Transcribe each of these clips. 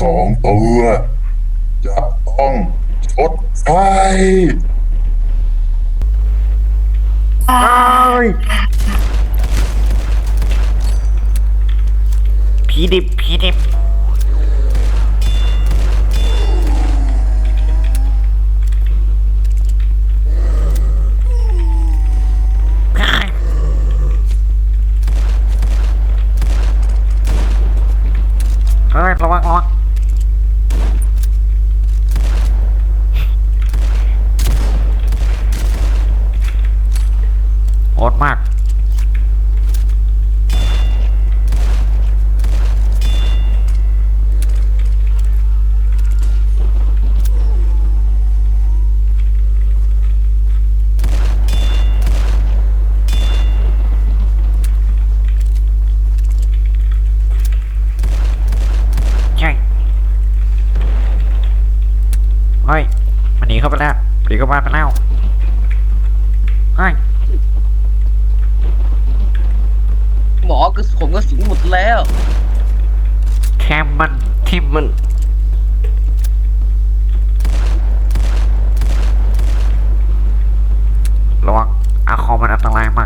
สองตัว จะต้องชดใช้ผีดิบผีดิบเฮ้ยระวังระวัง มันอันตรายมาก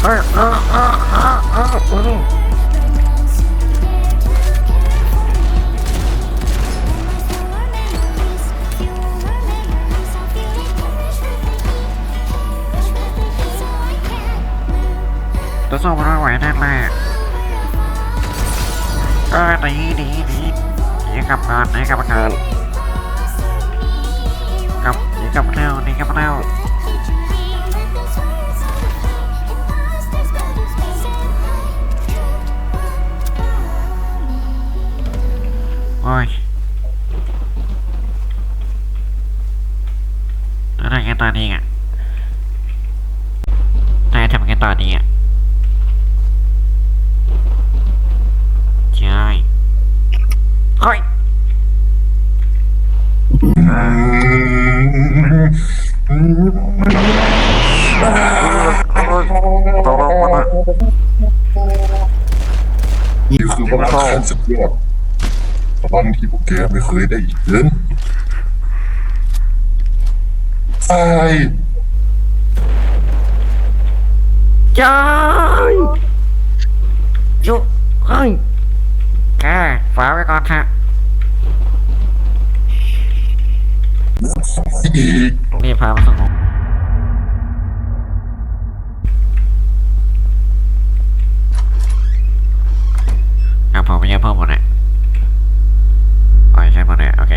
จะสู้มันไม่ไหวแน่เลยเออหนีหนีหนีหนีกับงานหนีกับงานกับหนีกับมาแล้วหนีกับมาแล้ว อ้ยแล้วทำไงตอนนี้อะนายทำไงตอนนี้อะใช่เฮ้ยนี่คือพลังขั้นสุดยอด พลังที่พวกแกไม่เคยได้เห็นใช่จอยยุเฮ้ยแกฝากไว้ก่อนฮะอีกรีบพามาสงบเอาผมไม่ใช่เพิ่มหมดเลยอ๋อ ใช่หมเนี่ย โอเค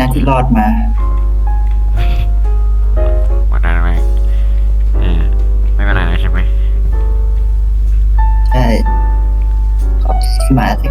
นะที่รอดมา หมดแล้นไหมเอไม่เป็นไรใช่ไหม ใช่ ขอบคุณมาที่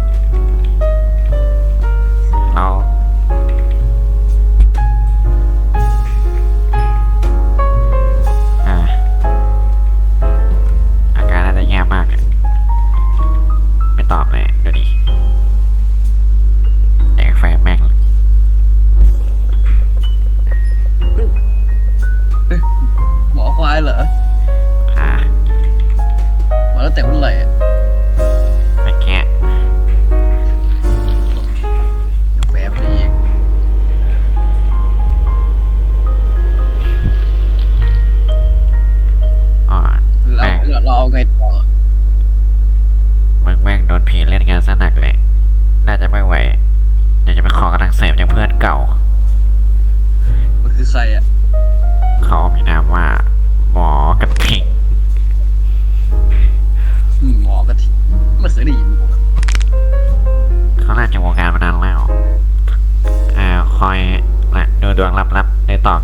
大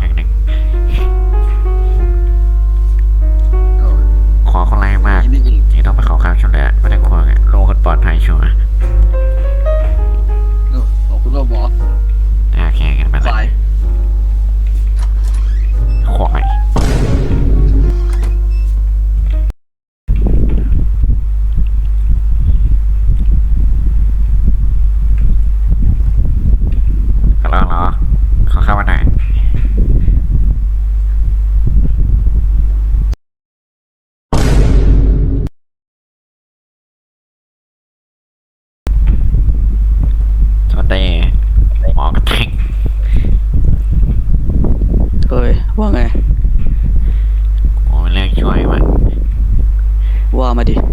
sama.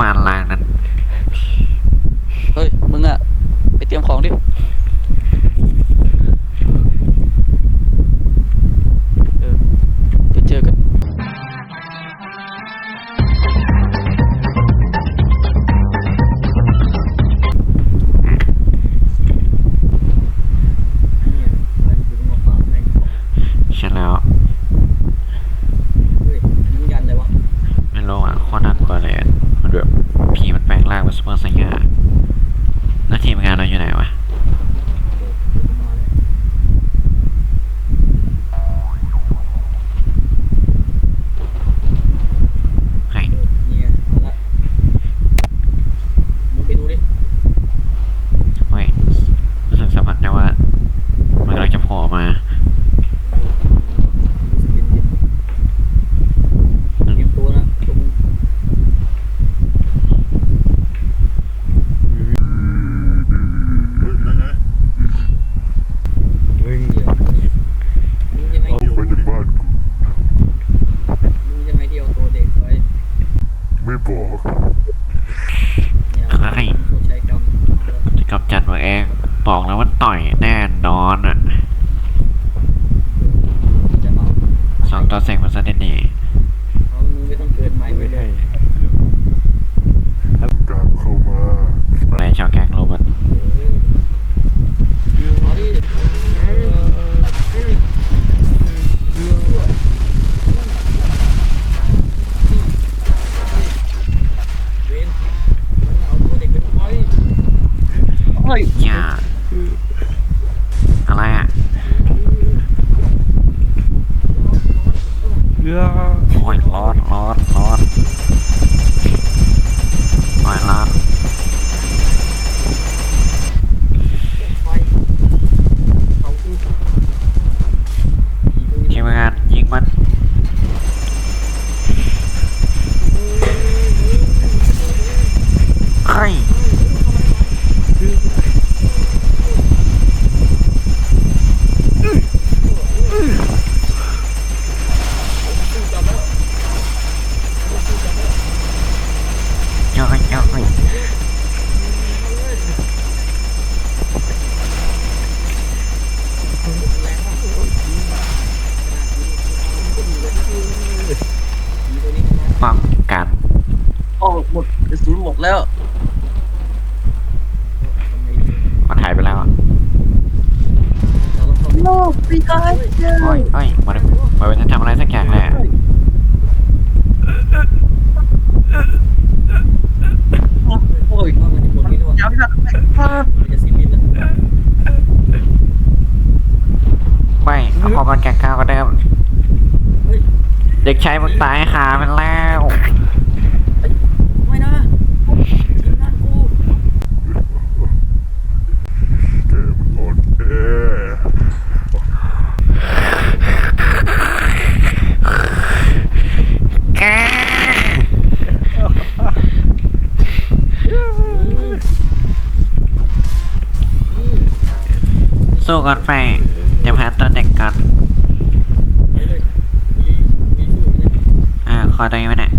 วานลายนั้น ช้มันตายหามันแล้วสู้กันแอแสู้ก่นไปเดี๋ยวหาตัวเด็กกัอน คอยตรงนี้ไหมเนี่ย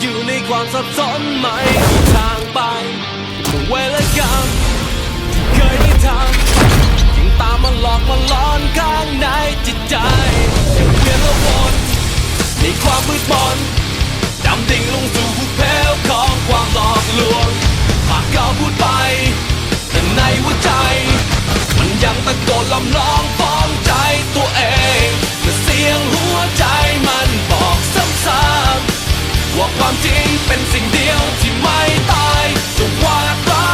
อยู่ในความสับสนไหมทางไปเวลกรรมเคยได้ทำยิ่งตามมันหลอกมัาล้อนข้างในจิตใจเวียนละวนในความมืดมนดำดิ่งลงสู่ภูเพลของความหลอกลวงปากก็พูดไป แต่ในหัวใจ มันยังตะโกนลำร้องฟ้องใจตัวเองแต่เสียงหัวใจมันบอกซ้ำๆ ว่าความจริงเป็นสิ่งเดียวที่ไม่ตายจงวาดร้าย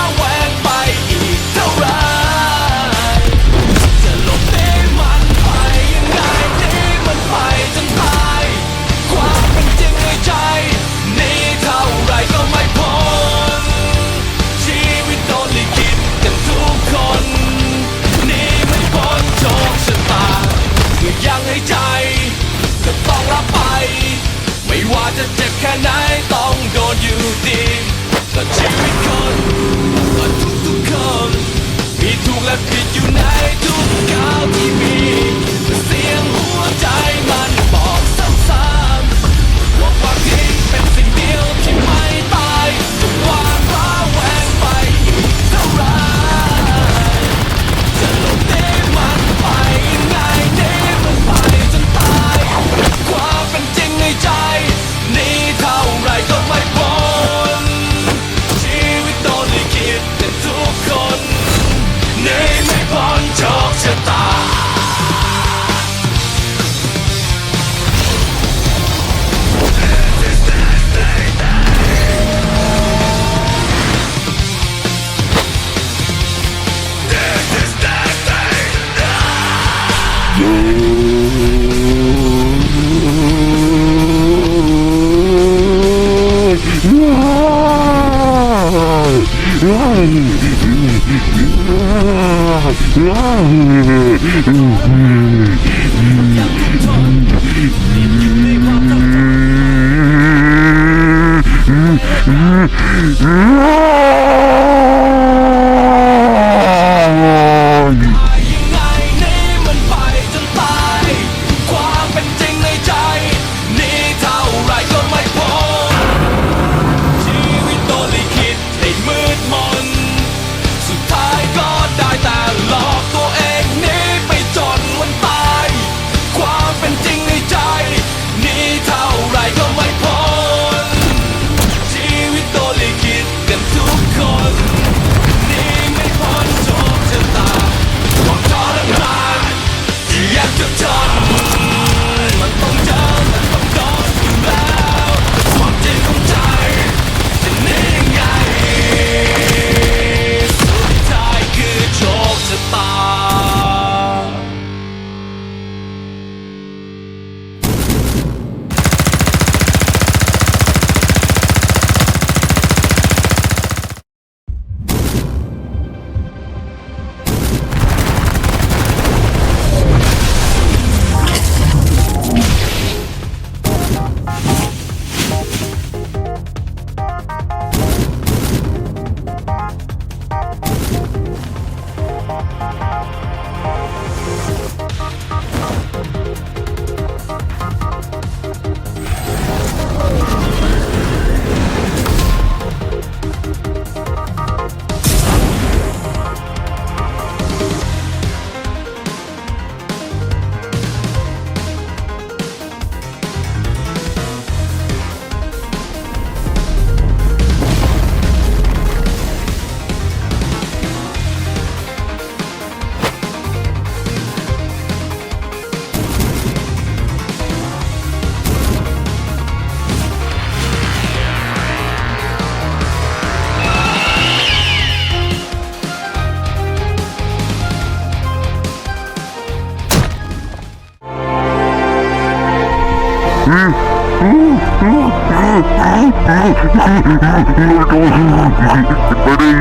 But I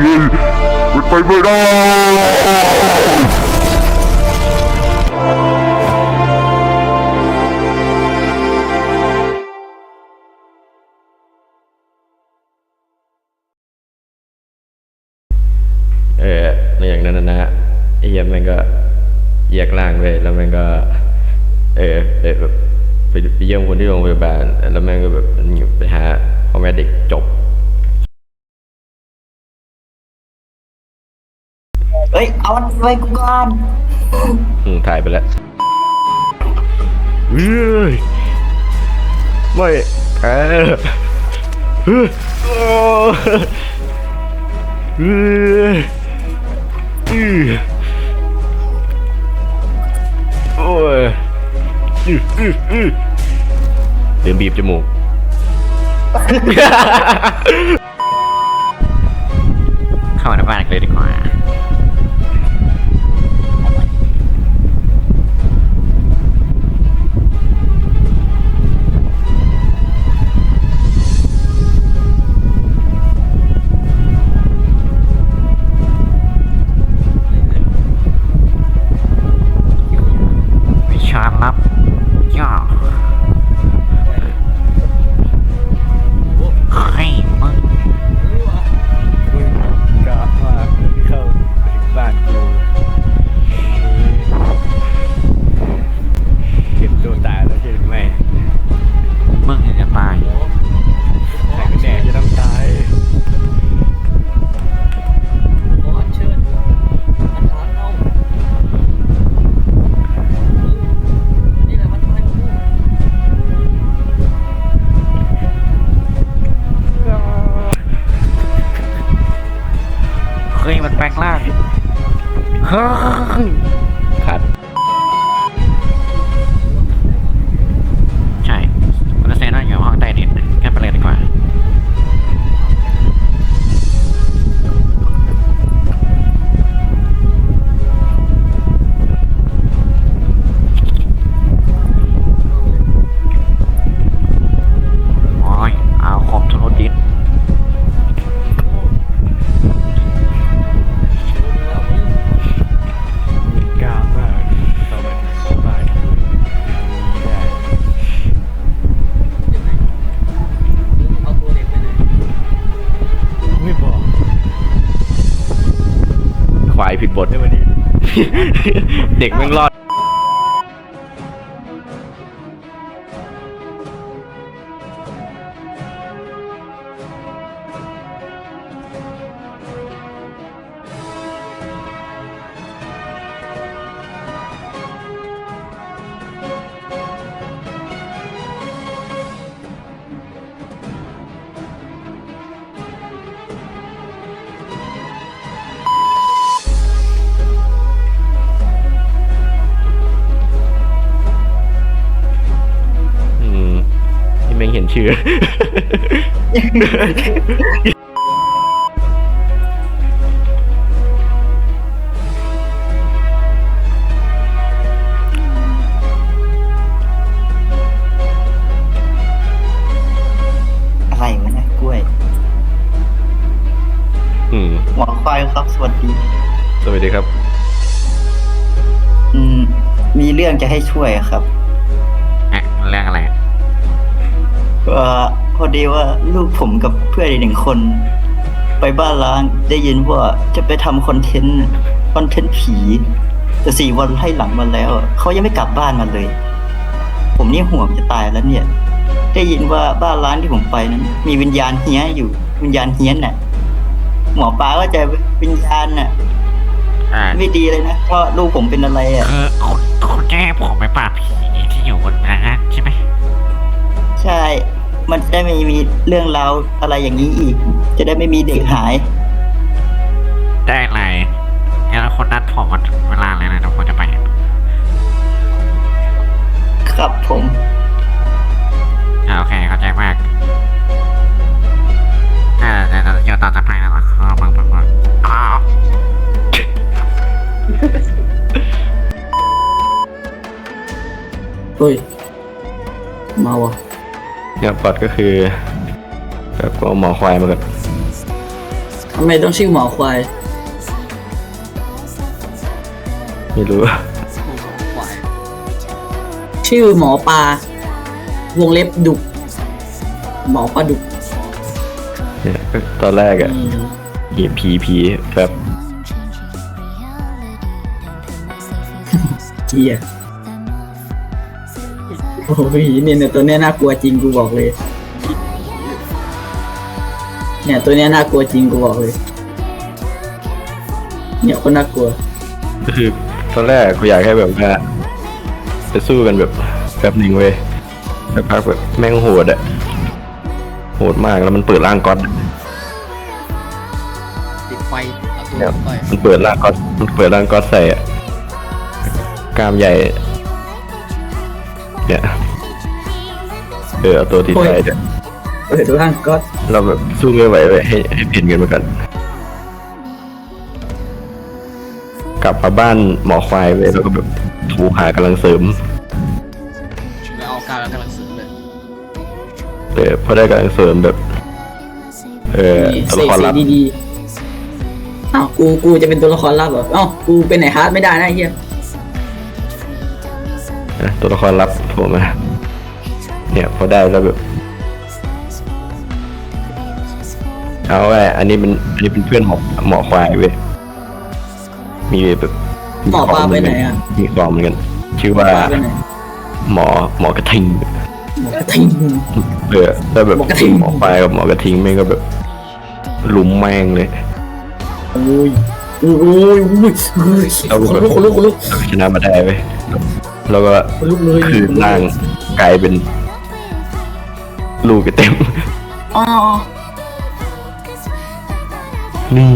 will. But I will. ฮ้ยเอามันไว้กูก่อนอืมถ่ายไปแล้วเฮ้ยไม่เออเฮ้ยโอ้เฮ้ยอื้อโอ้ยอื้ออื้ออื้อเดินบีบจมูก เข้ามาในบ้านกันเลยดีกว่า เด็กแม่งรอด ชื่อ อะไรวะเนี่ยกล้วย อืม หมอควายครับสวัสดี สวัสดีครับ อืม มีเรื่องจะให้ช่วยครับ ดีว่าลูกผมกับเพื่อนอีกหนึ่งคน ไปบ้านล้างได้ยินว่าจะไปทำคอนเทนต์คอนเทนต์ผีแต่สี่วันให้หลังมาแล้ว เขายังไม่กลับบ้านมาเลย ผมนี่ห่วงจะตายแล้วเนี่ย ได้ยินว่าบ้านล้างที่ผมไปนั้น มีวิญญาณเฮี้ยอยู่วิญญาณเฮี้ยนน่ะ หมอปลาก็จะวิญญาณน่ะ อ่าไม่ดีเลยนะเพราะลูกผมเป็นอะไรอะ คือคุณคุณจะให้ผมไปปราบผีที่อยู่บนนั้นใช่ไหมใช่ มันจะได้ไม่มีเรื่องราวอะไรอย่างนี้อีก จะได้ไม่มีเด็กหาย ได้เลยงั้นคนนัดผมวันเวลาเลยนะเดี๋ยวผมจะไป ครับผมอ่าโอเคเข้าใจมากอ่าเดี๋ยวเดี๋ยวต่อจากไปแล้วนะครับมึงมึงมึงอ้าวเฮ้ย มาวะ เนี่ยพล็อดก็คือแบบก็เอาหมอควายมากับทำไมต้องชื่อหมอควายไม่รู้ ชื่อหมอปลาวงเล็บดุกหมอปลาดุกเนี่ยก็ตอนแรกอะอืมเห็นผีผีแบบเฮียโอ้ยเนี่ยเนี่ยตัวเนี้ยน่ากลัวจริงกูบอกเลย เนี่ยตัวเนี้ยน่ากลัวจริงกูบอกเลย เนี่ยคนน่ากลัว ก็คือตอนแรกกูอยากให้แบบว่าจะสู้กันแบบแบบหนึ่งเว้ยสักพักแบบแม่งโหดอะโหดมากแล้วมันเปิดร่างก๊อตติดไฟเอาตัวเนี่ยต่อยมันเปิดร่างก๊อตมันเปิดร่างก๊อตใส่อะกล้ามใหญ่ เนี่ยเออเอาตัวที่ใส่เนี่ยเปิดร่างก็เราแบบสู้ไม่ไหวเลยให้ให้เปลี่ยนกันมากัน กลับมาบ้านหมอควายไปแล้วก็แบบโทูหากำลังเสริมไปเอาการกำลังสึกเลยเออพอได้กำลังเสริมแบบ เออนี่ตัวเสละกครสีลับดีๆอ้าวกูกูจะเป็นตัวละครลับเหรอเอ้ากูเป็นไหนฮาร์ดไม่ได้นะไอ้เฮีย นะตัวละครลับโผล่มาเนี่ยพอได้แล้วแบบเอาไว้อันนี้เป็นอันนี้เป็นเพื่อนหมอหมอควายเว้ยมีแบบหมอปลาไปไหนอะมีความเหมือนกัน ชื่อว่าปลาไปไหนหมอหมอกระทิงหมอกระทิงเออแล้วแบบหมอกระทิงหมอควายกับหมอกระทิงแม่งก็แบบลุมแม่งเลยโอ้ยโอ้ยโอ้ยโอ้ยเฮ้ยเอาคนลุกคนลุกคนลุกชนะมาได้เว้ย แล้วก็คนลุกเลยคืนร่างกลายเป็นลูกเต็ม อ๋อ นี่